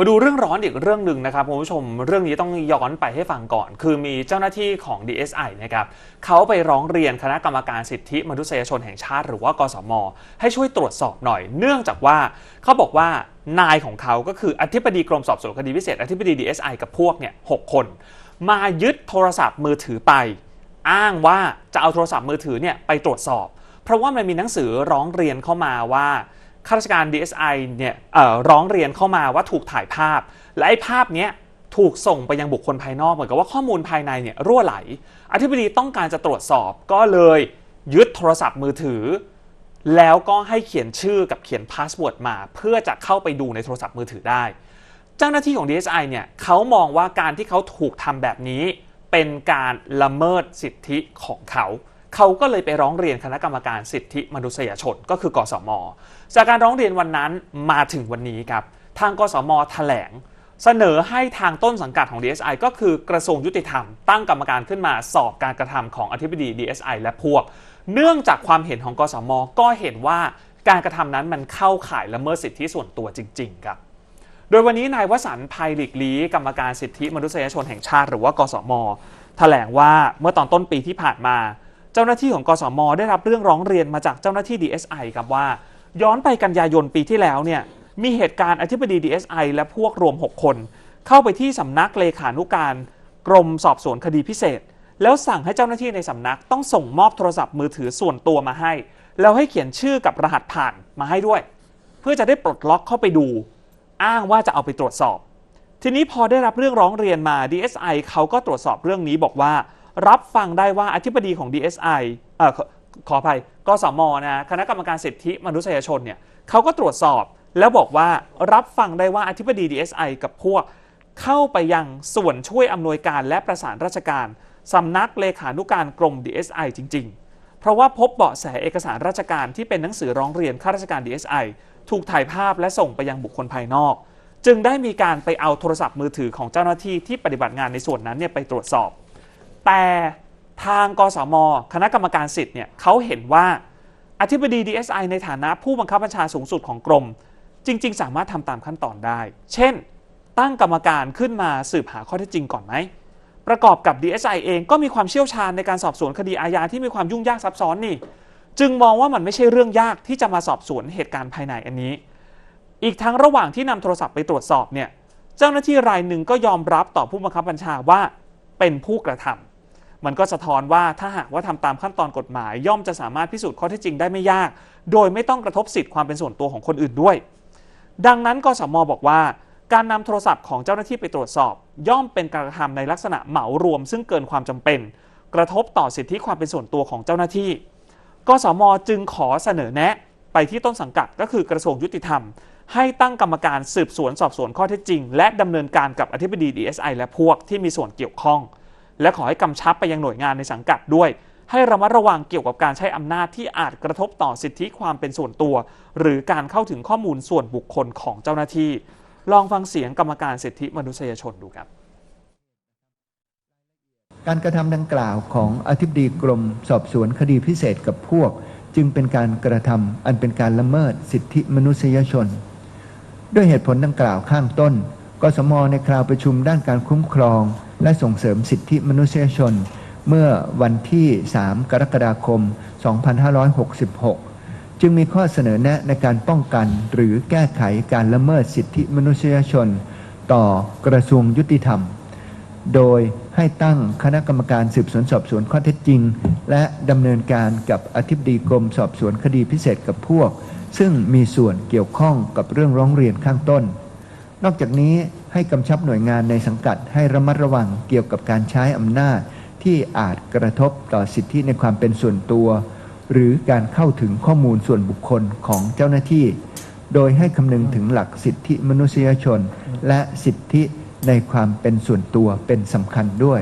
มาดูเรื่องร้อนอีกเรื่องหนึ่งนะครับคุณผู้ชมเรื่องนี้ต้องย้อนไปให้ฟังก่อน คือมีเจ้าหน้าที่ของ DSI นะครับเขาไปร้องเรียนคณะกรรมการสิทธิมนุษยชนแห่งชาติ หรือว่ากสม ให้ช่วยตรวจสอบหน่อย เนื่องจากว่าเขาบอกว่านายของเขาก็คืออธิบดีกรมสอบสวนคดีพิเศษ อธิบดี DSI กับพวกเนี่ยหกคน มายึดโทรศัพท์มือถือไป อ้างว่าจะเอาโทรศัพท์มือถือเนี่ยไปตรวจสอบ เพราะว่ามันมีหนังสือร้องเรียนเข้ามาว่า ข้าราชการ DSI เนี่ยเอ่อร้องเรียนเข้ามาว่าถูกถ่ายภาพ และไอ้ภาพเนี้ยถูกส่งไปยังบุคคลภายนอกเหมือนกับว่าข้อมูลภายในเนี่ยรั่วไหล อธิบดีต้องการจะตรวจสอบก็เลยยึดโทรศัพท์มือถือ แล้วก็ให้เขียนชื่อกับเขียนพาสเวิร์ดมา เพื่อจะเข้าไปดูในโทรศัพท์มือถือได้ เจ้าหน้าที่ของ DSI เนี่ยเขามองว่าการที่เขาถูกทำแบบนี้ เป็นการละเมิดสิทธิของเขา เขาก็เลยไปร้องเรียนคณะกรรมการสิทธิมนุษยชนก็คือกสม จากการร้องเรียนวันนั้นมาถึงวันนี้ครับ ทางกสมแถลง เสนอให้ทางต้นสังกัดของ DSI ก็คือกระทรวงยุติธรรม ตั้งกรรมการขึ้นมาสอบการกระทำของอธิบดี DSI และพวก เนื่องจากความเห็นของกสมก็เห็นว่าการกระทำนั้นมันเข้าข่ายละเมิดสิทธิส่วนตัวจริง ๆ ครับ โดยวันนี้นายวสันต์ภัยหลีกลีกรรมการสิทธิมนุษยชนแห่งชาติ หรือว่ากสม แถลงว่าเมื่อตอนต้นปีที่ผ่านมา จ้าหน้าที่ของกสมได้รับเรื่องร้องเรียนมาจากเจ้าหน้าที่ DSI ครับว่า ย้อนไปกันยายนปีที่แล้วเนี่ยมีเหตุการณ์อธิบดี DSI และพวกรวม 6 คน เข้าไปที่สำนักเลขานุการ กรมสอบสวนคดีพิเศษ แล้วสั่งให้เจ้าหน้าที่ในสำนักต้องส่งมอบโทรศัพท์มือถือส่วนตัวมาให้ แล้วให้เขียนชื่อกับรหัสผ่านมาให้ด้วย เพื่อจะได้ปลดล็อกเข้าไปดู อ้างว่าจะเอาไปตรวจสอบ ทีนี้พอได้รับเรื่องร้องเรียนมา DSI เขาก็ตรวจสอบเรื่องนี้บอกว่า รับฟังได้ว่าอธิบดีของ DSI เอ่อขอขออภัยกสมนะคณะกรรมการสิทธิมนุษยชนเนี่ยเขาก็ตรวจสอบแล้วบอกว่ารับฟังได้ว่าอธิบดี DSI กับพวก เข้าไปยังส่วนช่วยอำนวยการและประสานราชการสำนักเลขานุการกรม DSI จริง ๆ เพราะว่าพบเบาะแสเอกสารราชการที่เป็นหนังสือร้องเรียนข้าราชการ DSI ถูกถ่ายภาพและส่งไปยังบุคคลภายนอก จึงได้มีการไปเอาโทรศัพท์มือถือของเจ้าหน้าที่ที่ปฏิบัติงานในส่วนนั้นเนี่ยไปตรวจสอบ แต่ทางกสม คณะกรรมการสิทธิ์เนี่ยเขาเห็นว่าอธิบดี DSI ในฐานะผู้บังคับบัญชาสูงสุดของกรม จริง ๆ สามารถทำตามขั้นตอนได้ เช่น ตั้งกรรมการขึ้นมาสืบหาข้อเท็จจริงก่อนไหม ประกอบกับ DSI เองก็มีความเชี่ยวชาญในการสอบสวนคดีอาญาที่มีความยุ่งยากซับซ้อนนี่ จึงมองว่ามันไม่ใช่เรื่องยากที่จะมาสอบสวนเหตุการณ์ภายในอันนี้ อีกทั้งระหว่างที่นำโทรศัพท์ไปตรวจสอบเนี่ย เจ้าหน้าที่รายหนึ่งก็ยอมรับต่อผู้บังคับบัญชาว่าเป็นผู้กระทำ มันก็สะท้อนว่าถ้าหากว่าทำตามขั้นตอนกฎหมาย ย่อมจะสามารถพิสูจน์ข้อเท็จจริงได้ไม่ยาก โดยไม่ต้องกระทบสิทธิความเป็นส่วนตัวของคนอื่นด้วย ดังนั้นกสมบอกว่า การนำโทรศัพท์ของเจ้าหน้าที่ไปตรวจสอบ ย่อมเป็นการกระทำในลักษณะเหมารวม ซึ่งเกินความจำเป็น กระทบต่อสิทธิความเป็นส่วนตัวของเจ้าหน้าที่ กสมจึงขอเสนอแนะ ไปที่ต้นสังกัดก็คือกระทรวงยุติธรรม ให้ตั้งกรรมการสืบสวนสอบสวนข้อเท็จจริง และดำเนินการกับอธิบดี DSI และพวกที่มีส่วนเกี่ยวข้อง และขอให้กำชับไปยังหน่วยงานในสังกัดด้วย ให้ระมัดระวังเกี่ยวกับการใช้อำนาจที่อาจกระทบต่อสิทธิความเป็นส่วนตัว หรือการเข้าถึงข้อมูลส่วนบุคคลของเจ้าหน้าที่ ลองฟังเสียงกรรมการสิทธิมนุษยชนดูครับ การกระทำดังกล่าวของอธิบดีกรม สอบสวนคดีพิเศษกับพวก จึงเป็นการกระทำอันเป็นการละเมิดสิทธิมนุษยชน ด้วยเหตุผลดังกล่าวข้างต้นกสมในคราวประชุมด้านการคุ้มครอง และส่งเสริมสิทธิมนุษยชน เมื่อวันที่ 3 กรกฎาคม 2566 จึงมีข้อเสนอแนะในการป้องกันหรือแก้ไขการละเมิดสิทธิมนุษยชน ต่อกระทรวงยุติธรรม โดยให้ตั้งคณะกรรมการสืบสวนสอบสวนข้อเท็จจริง และดำเนินการกับอธิบดีกรมสอบสวนคดีพิเศษกับพวก ซึ่งมีส่วนเกี่ยวข้องกับเรื่องร้องเรียนข้างต้น นอกจากนี้ให้กำชับหน่วยงานในสังกัดให้ระมัดระวังเกี่ยวกับการใช้อำนาจ ที่อาจกระทบต่อสิทธิในความเป็นส่วนตัว หรือการเข้าถึงข้อมูลส่วนบุคคลของเจ้าหน้าที่ โดยให้คำนึงถึงหลักสิทธิมนุษยชน และสิทธิในความเป็นส่วนตัวเป็นสำคัญด้วย